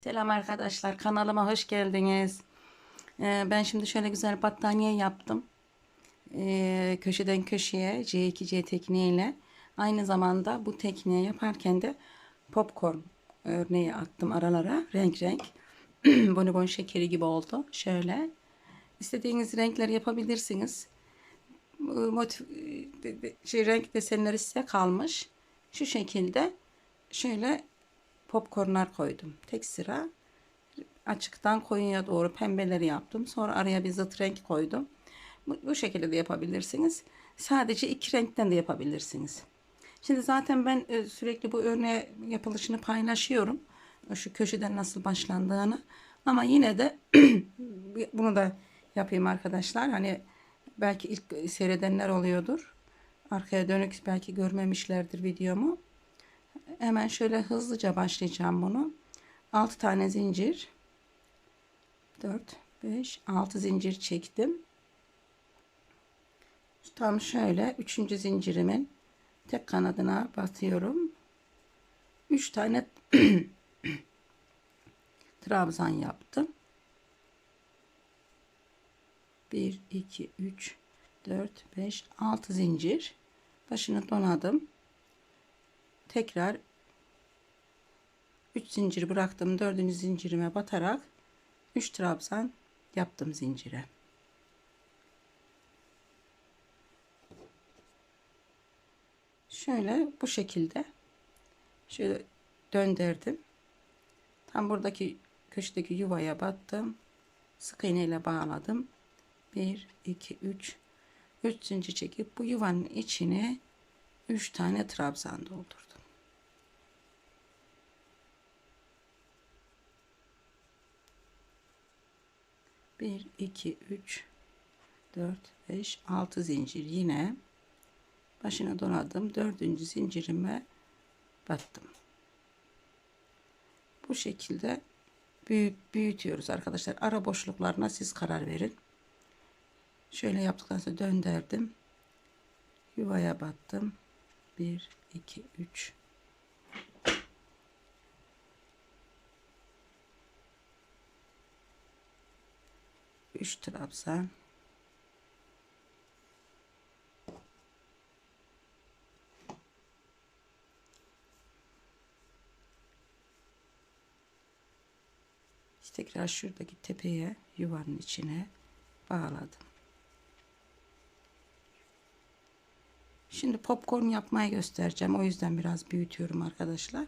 Selam arkadaşlar kanalıma hoş geldiniz. Ee, ben şimdi şöyle güzel battaniye yaptım. Ee, köşeden köşeye C2C tekniğiyle aynı zamanda bu tekniği yaparken de popcorn örneği attım aralara renk renk. Bonibon şekeri gibi oldu. Şöyle istediğiniz renkleri yapabilirsiniz. Motif, de- şey, renk desenleri size kalmış. Şu şekilde şöyle popcornlar koydum. Tek sıra açıktan koyuya doğru pembeleri yaptım. Sonra araya bir zıt renk koydum. Bu, bu şekilde de yapabilirsiniz. Sadece iki renkten de yapabilirsiniz. Şimdi zaten ben e, sürekli bu örneğe yapılışını paylaşıyorum. Şu köşeden nasıl başlandığını. Ama yine de bunu da yapayım arkadaşlar. Hani belki ilk seyredenler oluyordur. Arkaya dönük belki görmemişlerdir videomu. Hemen şöyle hızlıca başlayacağım bunu. 6 tane zincir. 4, 5, 6 zincir çektim. Tam şöyle 3. zincirimin tek kanadına batıyorum. 3 tane trabzan yaptım. 1, 2, 3, 4, 5, 6 zincir. Başını donadım tekrar 3 zincir bıraktım. 4. zincirime batarak 3 trabzan yaptım zincire. Şöyle bu şekilde şöyle döndürdüm. Tam buradaki köşedeki yuvaya battım. Sık iğne ile bağladım. 1 2 3 3 zincir çekip bu yuvanın içine 3 tane trabzan doldurdum. Bir, iki, üç, dört, beş, altı zincir yine başına donadım. Dördüncü zincirime battım. Bu şekilde büyüt, büyütüyoruz arkadaşlar. Ara boşluklarına siz karar verin. Şöyle yaptıktan sonra döndürdüm. Yuvaya battım. 1 2 3 3 trabzan İşte tekrar şuradaki tepeye yuvanın içine bağladım. Şimdi popcorn yapmayı göstereceğim. O yüzden biraz büyütüyorum arkadaşlar.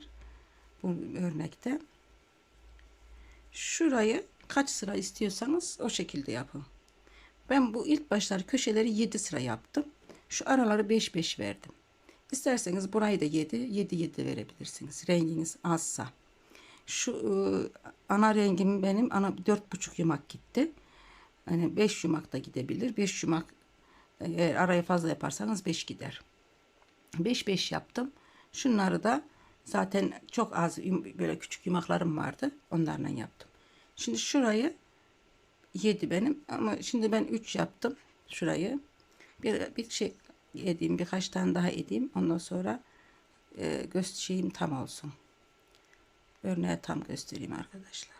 Bu örnekte. Şurayı kaç sıra istiyorsanız o şekilde yapın. Ben bu ilk başlar köşeleri 7 sıra yaptım. Şu araları 5-5 verdim. İsterseniz burayı da 7, 7-7 verebilirsiniz. Renginiz azsa. Şu ıı, ana rengim benim ana 4,5 yumak gitti. Hani 5 yumak da gidebilir. 5 yumak eğer araya fazla yaparsanız 5 gider. 5 5 yaptım. Şunları da zaten çok az böyle küçük yumaklarım vardı. Onlarla yaptım. Şimdi şurayı 7 benim ama şimdi ben 3 yaptım şurayı. Bir, bir şey edeyim birkaç tane daha edeyim. Ondan sonra e, göz şeyim tam olsun. Örneği tam göstereyim arkadaşlar.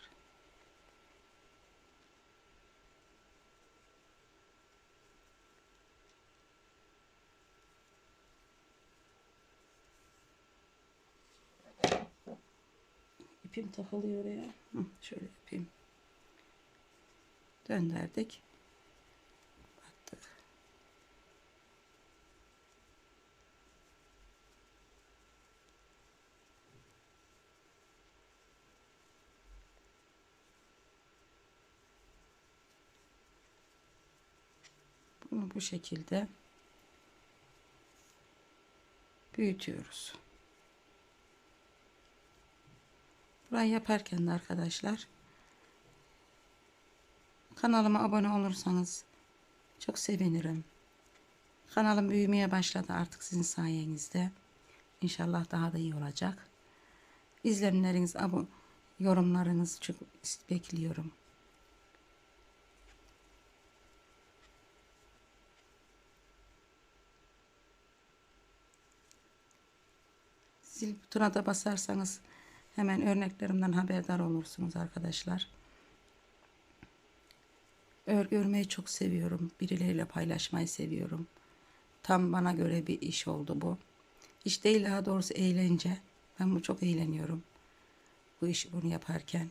İpim takılıyor ya. Hı, şöyle yapayım. Döndürdük. Battık. Bunu bu şekilde büyütüyoruz. Burayı yaparken de arkadaşlar kanalıma abone olursanız çok sevinirim. Kanalım büyümeye başladı artık sizin sayenizde. İnşallah daha da iyi olacak. İzlenimleriniz, abo yorumlarınızı çok bekliyorum. Zil butonuna da basarsanız Hemen örneklerimden haberdar olursunuz arkadaşlar. Örgü örmeyi çok seviyorum. Birileriyle paylaşmayı seviyorum. Tam bana göre bir iş oldu bu. İş değil daha doğrusu eğlence. Ben bunu çok eğleniyorum. Bu işi bunu yaparken.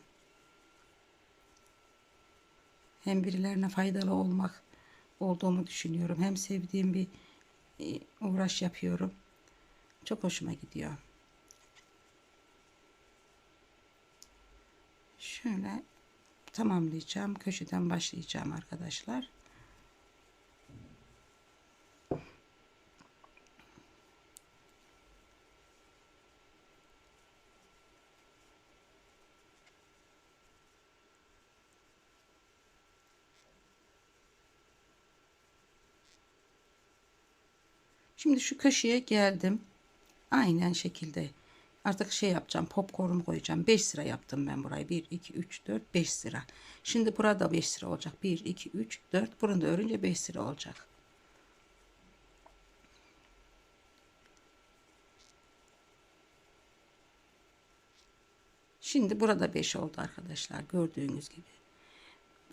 Hem birilerine faydalı olmak olduğumu düşünüyorum. Hem sevdiğim bir e, uğraş yapıyorum. Çok hoşuma gidiyor. Şöyle tamamlayacağım. Köşeden başlayacağım arkadaşlar. Şimdi şu köşeye geldim. Aynen şekilde. Artık şey yapacağım. Popcorn koyacağım. 5 sıra yaptım ben burayı. 1, 2, 3, 4, 5 sıra. Şimdi burada 5 sıra olacak. 1, 2, 3, 4. Bunu örünce 5 sıra olacak. Şimdi burada 5 oldu arkadaşlar. Gördüğünüz gibi.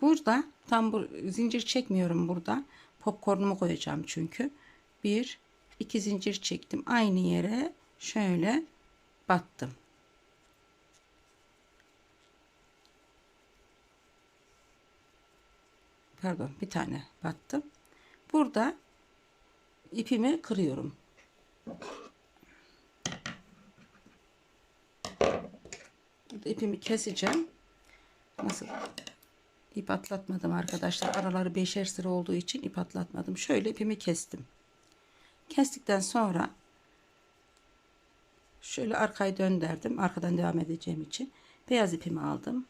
Burada tam bu zincir çekmiyorum burada. Popcornumu koyacağım çünkü. 1 2 zincir çektim. Aynı yere şöyle battım. Pardon, bir tane battım. Burada ipimi kırıyorum. Burada ipimi keseceğim. Nasıl? İp atlatmadım arkadaşlar. Araları beşer sıra olduğu için ip atlatmadım. Şöyle ipimi kestim. Kestikten sonra şöyle arkayı döndürdüm. Arkadan devam edeceğim için. Beyaz ipimi aldım.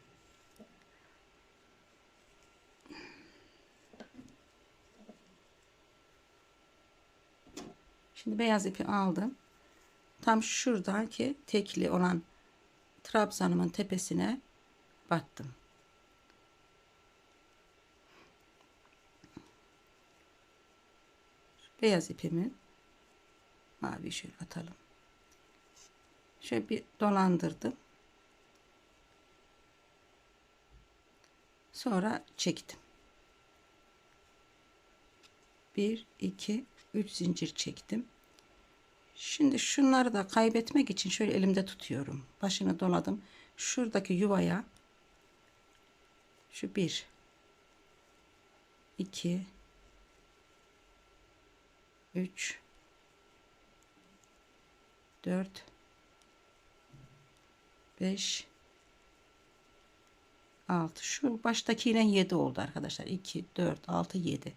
Şimdi beyaz ipi aldım. Tam şuradaki tekli olan trabzanımın tepesine battım. Beyaz ipimi mavi şöyle atalım. Şöyle bir dolandırdım. Sonra çektim. 1 2 3 zincir çektim. Şimdi şunları da kaybetmek için şöyle elimde tutuyorum. Başını doladım. Şuradaki yuvaya şu 1 2 3 4 5 6 şu baştakiyle 7 oldu arkadaşlar. 2 4 6 7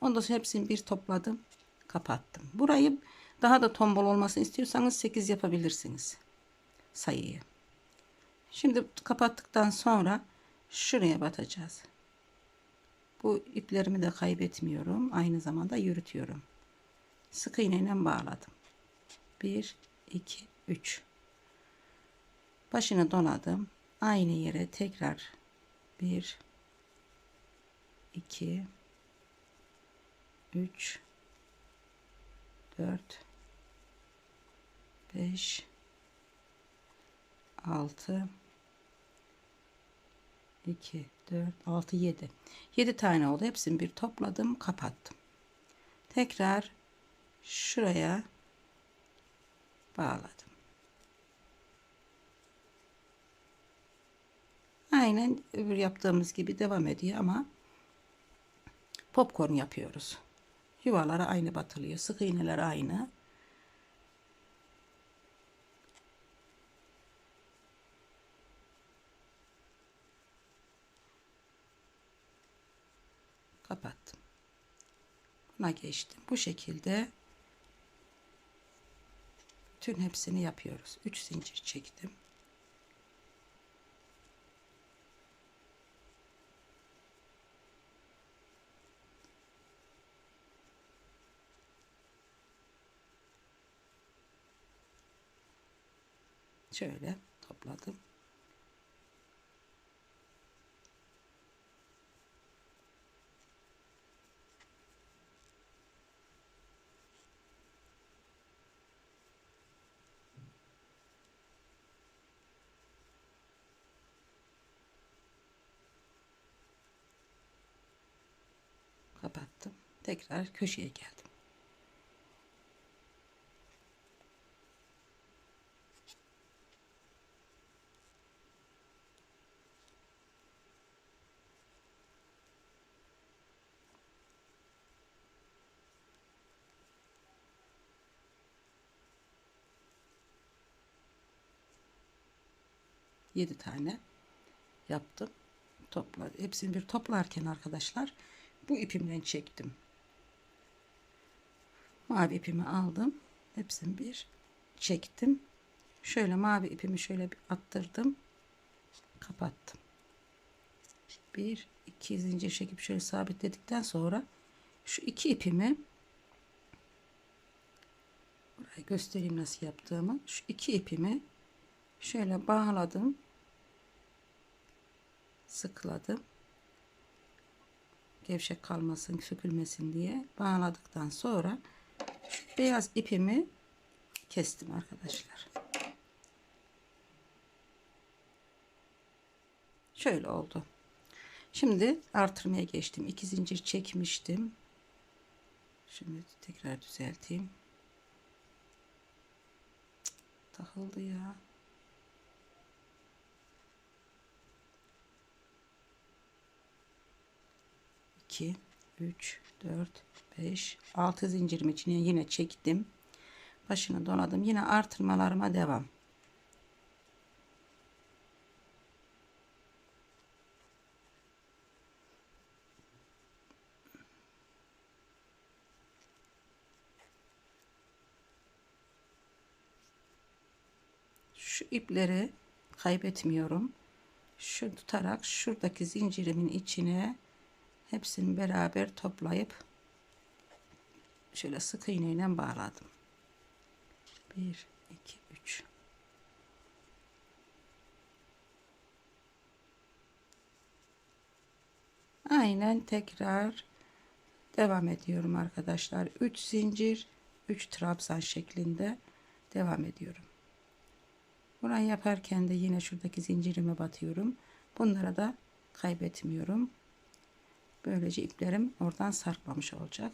ondan sonra hepsini bir topladım kapattım. Burayı daha da tombul olmasını istiyorsanız 8 yapabilirsiniz sayıyı. Şimdi kapattıktan sonra şuraya batacağız. Bu iplerimi de kaybetmiyorum. Aynı zamanda yürütüyorum. Sık iğneyle bağladım. 1 2 3 başını doladım. Aynı yere tekrar 1 2 3 4 5 6 2 4 6 7 7 tane oldu. Hepsini bir topladım kapattım. Tekrar şuraya bağladım Aynen öbür yaptığımız gibi devam ediyor ama popcorn yapıyoruz. Yuvalara aynı batılıyor. Sık iğneler aynı. Kapattım. Buna geçtim. Bu şekilde bütün hepsini yapıyoruz. 3 zincir çektim. şöyle topladım. kapattım. Tekrar köşeye geldim. Yedi tane yaptım. Topla, hepsini bir toplarken arkadaşlar bu ipimden çektim. Mavi ipimi aldım. Hepsini bir çektim. Şöyle mavi ipimi şöyle bir attırdım. Kapattım. Bir, iki zincir çekip şöyle sabitledikten sonra şu iki ipimi burayı göstereyim nasıl yaptığımı. Şu iki ipimi şöyle bağladım sıkladım. Gevşek kalmasın, sökülmesin diye bağladıktan sonra beyaz ipimi kestim arkadaşlar. Şöyle oldu. Şimdi artırmaya geçtim. İki zincir çekmiştim. Şimdi tekrar düzelteyim. Takıldı ya. 2 3 4 5 6 zincirim içine yine çektim. Başını doladım yine artırmalarıma devam. Şu ipleri kaybetmiyorum. Şu tutarak şuradaki zincirimin içine hepsini beraber toplayıp şöyle sık iğneyle bağladım. 1 2 3 Aynen tekrar devam ediyorum arkadaşlar. 3 zincir, 3 trabzan şeklinde devam ediyorum. Burayı yaparken de yine şuradaki zincirime batıyorum. Bunlara da kaybetmiyorum. Böylece iplerim oradan sarkmamış olacak.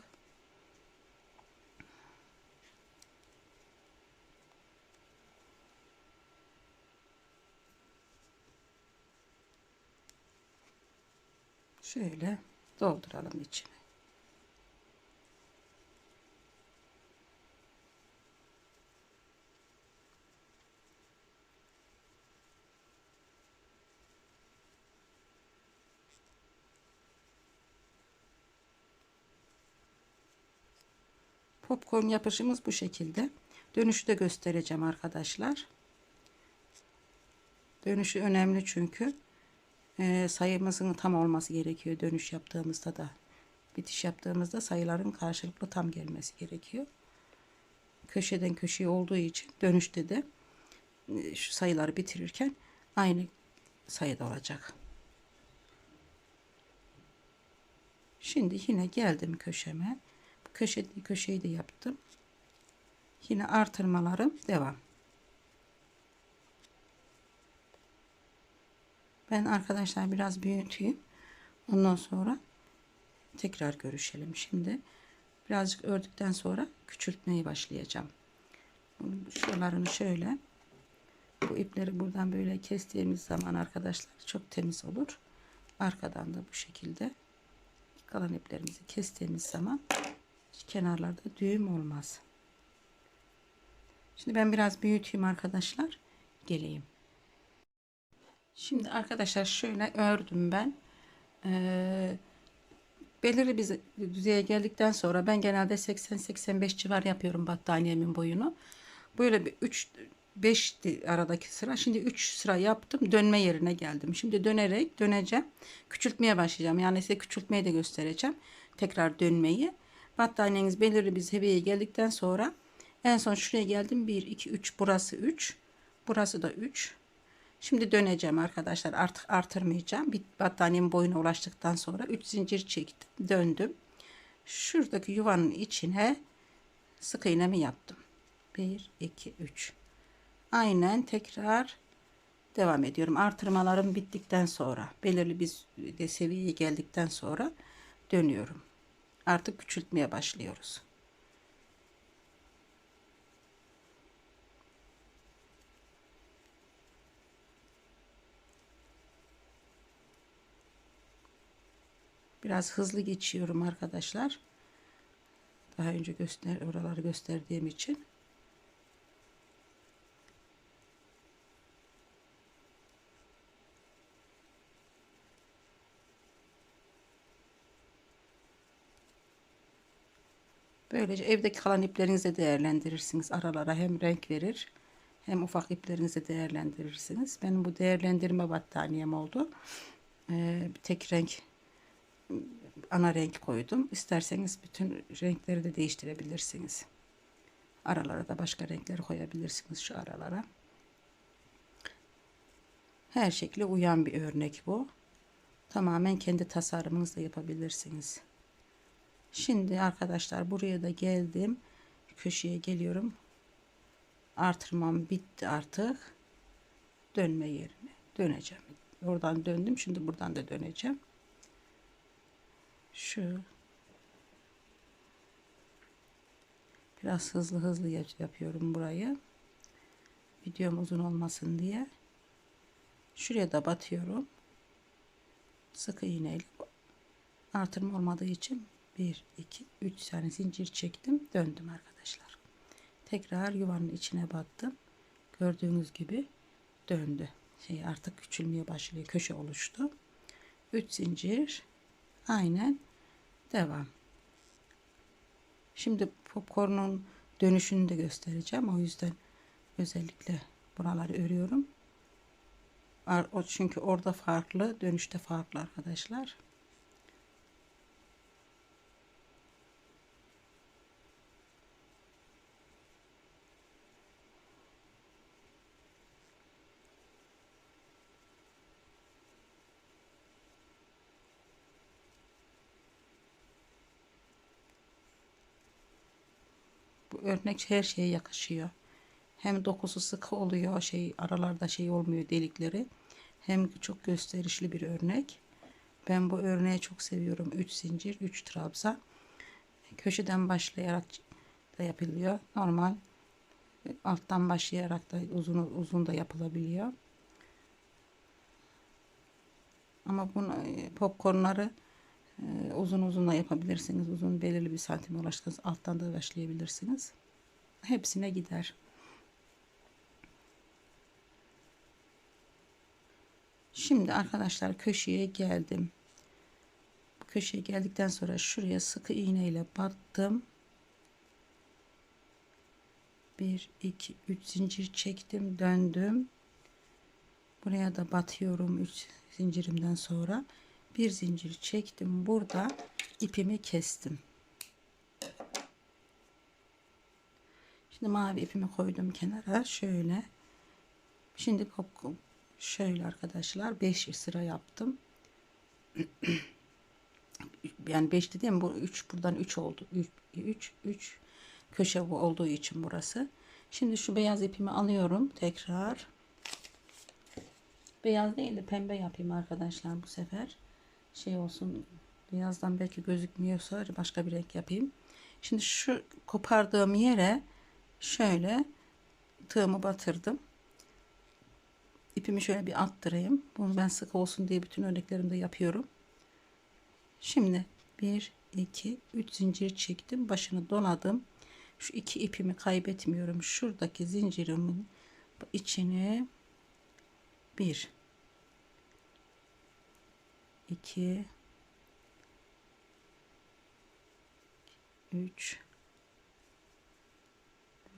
Şöyle dolduralım içine. Popcorn yapışımız bu şekilde. Dönüşü de göstereceğim arkadaşlar. Dönüşü önemli çünkü e, sayımızın tam olması gerekiyor dönüş yaptığımızda da. Bitiş yaptığımızda sayıların karşılıklı tam gelmesi gerekiyor. Köşeden köşeye olduğu için dönüşte de e, şu sayıları bitirirken aynı sayıda olacak. Şimdi yine geldim köşeme köşe, köşeyi de yaptım. Yine artırmalarım devam. Ben arkadaşlar biraz büyüteyim. Ondan sonra tekrar görüşelim. Şimdi birazcık ördükten sonra küçültmeye başlayacağım. Şuralarını şöyle bu ipleri buradan böyle kestiğimiz zaman arkadaşlar çok temiz olur. Arkadan da bu şekilde kalan iplerimizi kestiğimiz zaman kenarlarda düğüm olmaz. Şimdi ben biraz büyüteyim arkadaşlar. Geleyim. Şimdi arkadaşlar şöyle ördüm ben. Ee, belirli bir düzeye geldikten sonra ben genelde 80-85 civar yapıyorum battaniyemin boyunu. Böyle bir 3 5 aradaki sıra. Şimdi 3 sıra yaptım. Dönme yerine geldim. Şimdi dönerek döneceğim. Küçültmeye başlayacağım. Yani size küçültmeyi de göstereceğim. Tekrar dönmeyi. Battaniyeniz belirli bir seviyeye geldikten sonra en son şuraya geldim. 1, 2, 3 burası 3. Burası da 3. Şimdi döneceğim arkadaşlar. Artık artırmayacağım. Bir battaniyenin boyuna ulaştıktan sonra 3 zincir çektim. Döndüm. Şuradaki yuvanın içine sık iğnemi yaptım. 1, 2, 3. Aynen tekrar devam ediyorum. Artırmalarım bittikten sonra belirli bir seviyeye geldikten sonra dönüyorum. Artık küçültmeye başlıyoruz. Biraz hızlı geçiyorum arkadaşlar. Daha önce göster oraları gösterdiğim için. Böylece evdeki kalan iplerinizi de değerlendirirsiniz. Aralara hem renk verir hem ufak iplerinizi değerlendirirsiniz. Benim bu değerlendirme battaniyem oldu. Ee, tek renk ana renk koydum. İsterseniz bütün renkleri de değiştirebilirsiniz. Aralara da başka renkleri koyabilirsiniz şu aralara. Her şekilde uyan bir örnek bu. Tamamen kendi tasarımınızla yapabilirsiniz. Şimdi arkadaşlar buraya da geldim. Köşeye geliyorum. Artırmam bitti artık. Dönme yerine döneceğim. Oradan döndüm. Şimdi buradan da döneceğim. Şu biraz hızlı hızlı yapıyorum burayı. Videom uzun olmasın diye. Şuraya da batıyorum. Sık iğneyle artırma olmadığı için 1 2 3 tane zincir çektim döndüm arkadaşlar. Tekrar yuvanın içine battım gördüğünüz gibi döndü. Şey artık küçülmeye başlıyor köşe oluştu. 3 zincir aynen devam. Şimdi popcorn'un dönüşünü de göstereceğim. O yüzden özellikle buraları örüyorum. Çünkü orada farklı dönüşte farklı arkadaşlar örnek her şeye yakışıyor. Hem dokusu sıkı oluyor, şey aralarda şey olmuyor delikleri. Hem çok gösterişli bir örnek. Ben bu örneği çok seviyorum. 3 zincir, 3 trabza. Köşeden başlayarak da yapılıyor. Normal alttan başlayarak da uzun uzun da yapılabiliyor. Ama bunu popcornları ee, uzun uzun da yapabilirsiniz. Uzun belirli bir santim ulaştınız. Alttan da başlayabilirsiniz. Hepsine gider. Şimdi arkadaşlar köşeye geldim. Köşeye geldikten sonra şuraya sıkı iğne ile battım. 1 2 3 zincir çektim, döndüm. Buraya da batıyorum 3 zincirimden sonra bir zincir çektim burada ipimi kestim şimdi mavi ipimi koydum kenara şöyle. Şimdi şöyle arkadaşlar 5 sıra yaptım. Yani 5 dediğim bu 3 buradan 3 oldu. 3 3 köşe olduğu için burası. Şimdi şu beyaz ipimi alıyorum tekrar. Beyaz değil de pembe yapayım arkadaşlar bu sefer. Şey olsun birazdan belki gözükmüyorsa başka bir renk yapayım. Şimdi şu kopardığım yere şöyle tığımı batırdım. İpimi şöyle bir attırayım. Bunu ben sık olsun diye bütün örneklerimde yapıyorum. Şimdi 1 2 3 zincir çektim. Başını doladım. Şu iki ipimi kaybetmiyorum. Şuradaki zincirimin içine 1 2 3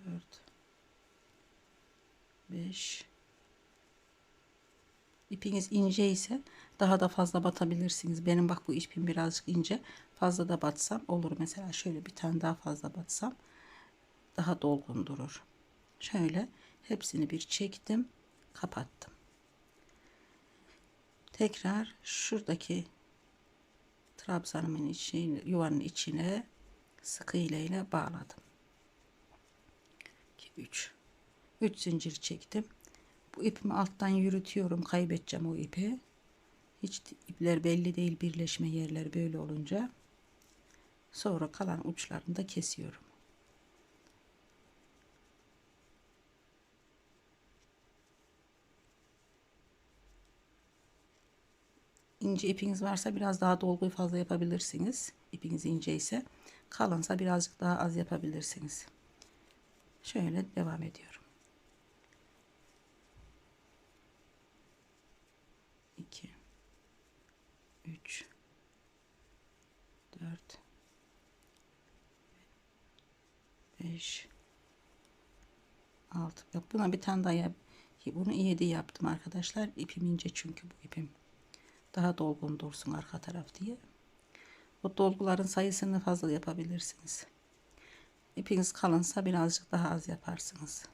4 5 İpiniz ince ise daha da fazla batabilirsiniz. Benim bak bu ipim birazcık ince. Fazla da batsam olur. Mesela şöyle bir tane daha fazla batsam daha dolgun durur. Şöyle hepsini bir çektim, kapattım tekrar şuradaki trabzanımın içine yuvanın içine sıkı iğne ile bağladım 2 3 3 zincir çektim bu ipimi alttan yürütüyorum kaybedeceğim o ipi hiç ipler belli değil birleşme yerleri böyle olunca Sonra kalan uçlarını da kesiyorum. ince ipiniz varsa biraz daha dolguyu fazla yapabilirsiniz. İpiniz ince ise kalınsa birazcık daha az yapabilirsiniz. Şöyle devam ediyorum. 2 3 4 5 6 Bak buna bir tane daha. Bunu 7 yaptım arkadaşlar. İpim ince çünkü bu ipim daha dolgun dursun arka taraf diye. Bu dolguların sayısını fazla yapabilirsiniz. İpiniz kalınsa birazcık daha az yaparsınız.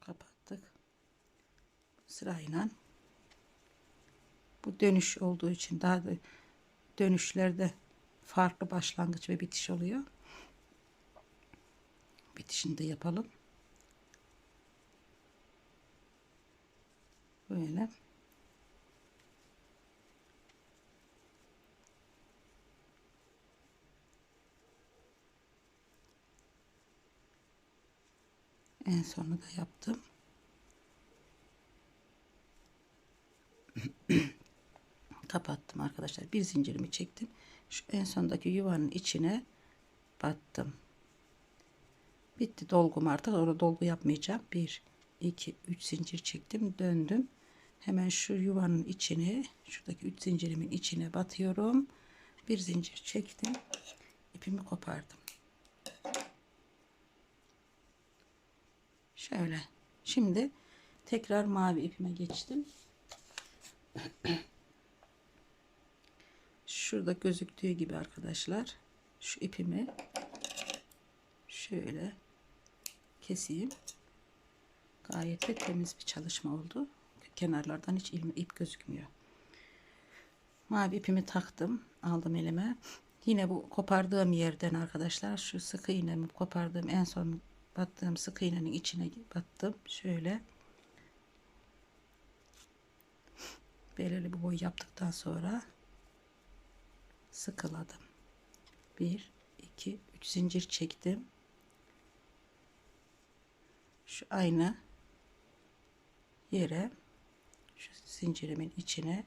Kapattık. Sırayla bu dönüş olduğu için daha da dönüşlerde farklı başlangıç ve bitiş oluyor. Bitişini de yapalım. Böyle. En sonunu da yaptım. kapattım arkadaşlar. Bir zincirimi çektim. Şu en sondaki yuvanın içine battım. Bitti dolgum artık. Orada dolgu yapmayacağım. 1 2 3 zincir çektim. Döndüm. Hemen şu yuvanın içine, şuradaki 3 zincirimin içine batıyorum. Bir zincir çektim. ipimi kopardım. Şöyle. Şimdi tekrar mavi ipime geçtim. şurada gözüktüğü gibi arkadaşlar şu ipimi şöyle keseyim. Gayet de temiz bir çalışma oldu. Kenarlardan hiç ip gözükmüyor. Mavi ipimi taktım. Aldım elime. Yine bu kopardığım yerden arkadaşlar şu sık iğnemi kopardığım en son battığım sık iğnenin içine battım. Şöyle belirli bir boy yaptıktan sonra sıkıladım. 1 2 3 zincir çektim. Şu aynı yere şu zincirimin içine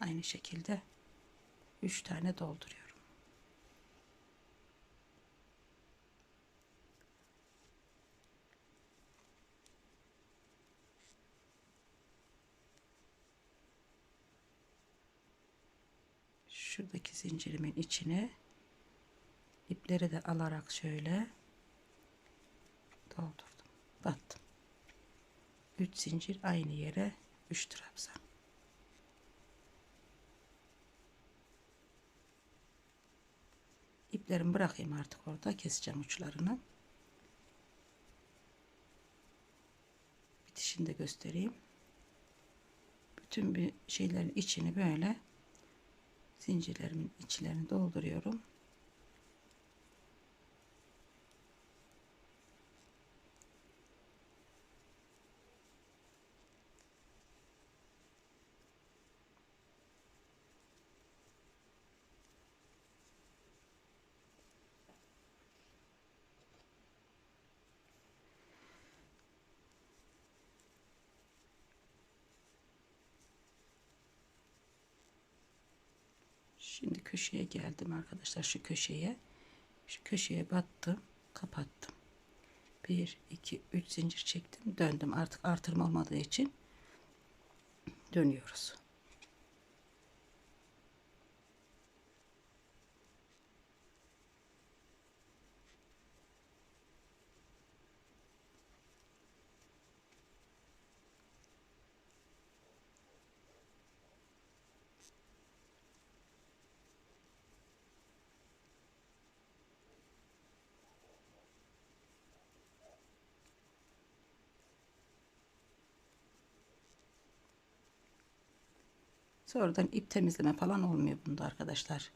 aynı şekilde 3 tane dolduruyorum. şuradaki zincirimin içine ipleri de alarak şöyle doldurdum. Battım. 3 zincir aynı yere 3 trabzan. İplerimi bırakayım artık orada keseceğim uçlarını. Bitişini de göstereyim. Bütün bir şeylerin içini böyle zincirlerimin içlerini dolduruyorum. Şimdi köşeye geldim arkadaşlar şu köşeye. Şu köşeye battım, kapattım. 1 2 3 zincir çektim, döndüm. Artık artırma olmadığı için dönüyoruz. Sonradan ip temizleme falan olmuyor bunda arkadaşlar.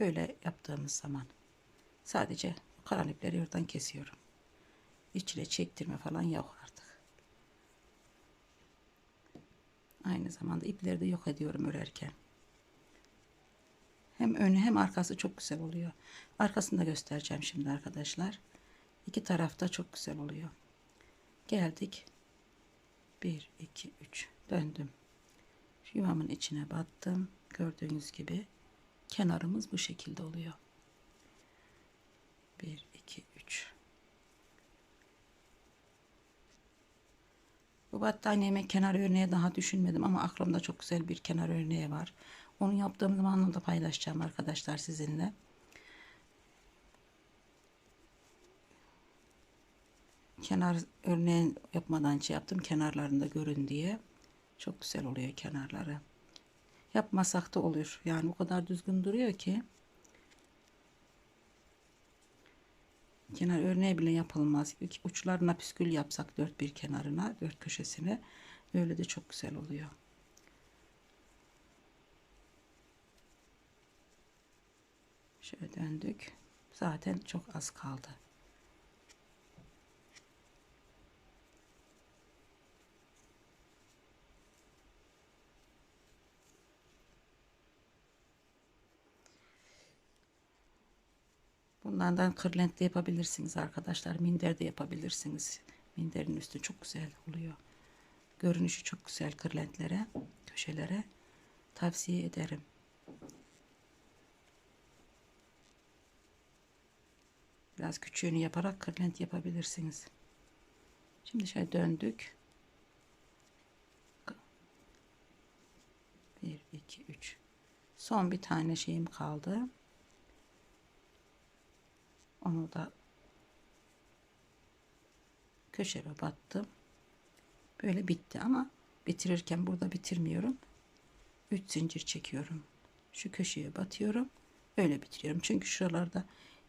Böyle yaptığımız zaman sadece kalan ipleri oradan kesiyorum. İçine çektirme falan yok artık. Aynı zamanda ipleri de yok ediyorum örerken. Hem önü hem arkası çok güzel oluyor. Arkasını da göstereceğim şimdi arkadaşlar. İki tarafta çok güzel oluyor. Geldik. 1, 2, 3 döndüm. Yuvamın içine battım. Gördüğünüz gibi kenarımız bu şekilde oluyor. 1, 2, 3. Bu battaniyeme kenar örneği daha düşünmedim ama aklımda çok güzel bir kenar örneği var. Onu yaptığım zaman onu da paylaşacağım arkadaşlar sizinle. Kenar örneğin yapmadan şey yaptım kenarlarında görün diye. Çok güzel oluyor kenarları. Yapmasak da olur. Yani o kadar düzgün duruyor ki. Kenar örneği bile yapılmaz. Uçlarına püskül yapsak dört bir kenarına, dört köşesine öyle de çok güzel oluyor. Şöyle döndük. Zaten çok az kaldı. Bunlardan kırlent de yapabilirsiniz arkadaşlar. Minder de yapabilirsiniz. Minderin üstü çok güzel oluyor. Görünüşü çok güzel kırlentlere, köşelere tavsiye ederim. Biraz küçüğünü yaparak kırlent yapabilirsiniz. Şimdi şöyle döndük. 1 2 3 Son bir tane şeyim kaldı. Onu da köşeme battım. Böyle bitti ama bitirirken burada bitirmiyorum. 3 zincir çekiyorum. Şu köşeye batıyorum. Öyle bitiriyorum. Çünkü şuralarda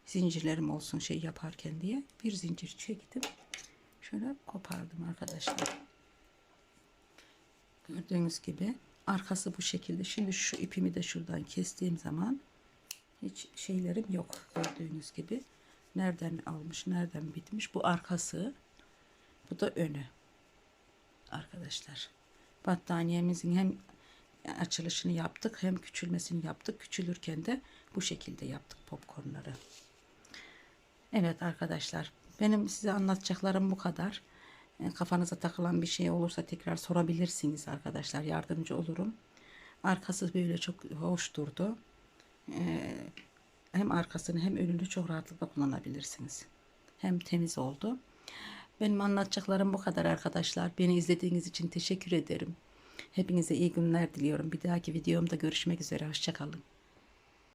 zincirlerim olsun şey yaparken diye bir zincir çektim. Şöyle kopardım arkadaşlar. Gördüğünüz gibi arkası bu şekilde. Şimdi şu ipimi de şuradan kestiğim zaman hiç şeylerim yok gördüğünüz gibi. Nereden almış, nereden bitmiş? Bu arkası. Bu da önü. Arkadaşlar. Battaniyemizin hem açılışını yaptık hem küçülmesini yaptık. Küçülürken de bu şekilde yaptık popcornları. Evet arkadaşlar. Benim size anlatacaklarım bu kadar. E, Kafanıza takılan bir şey olursa tekrar sorabilirsiniz arkadaşlar. Yardımcı olurum. Arkası böyle çok hoş durdu. Ee, hem arkasını hem önünü çok rahatlıkla kullanabilirsiniz. Hem temiz oldu. Benim anlatacaklarım bu kadar arkadaşlar. Beni izlediğiniz için teşekkür ederim. Hepinize iyi günler diliyorum. Bir dahaki videomda görüşmek üzere. Hoşçakalın.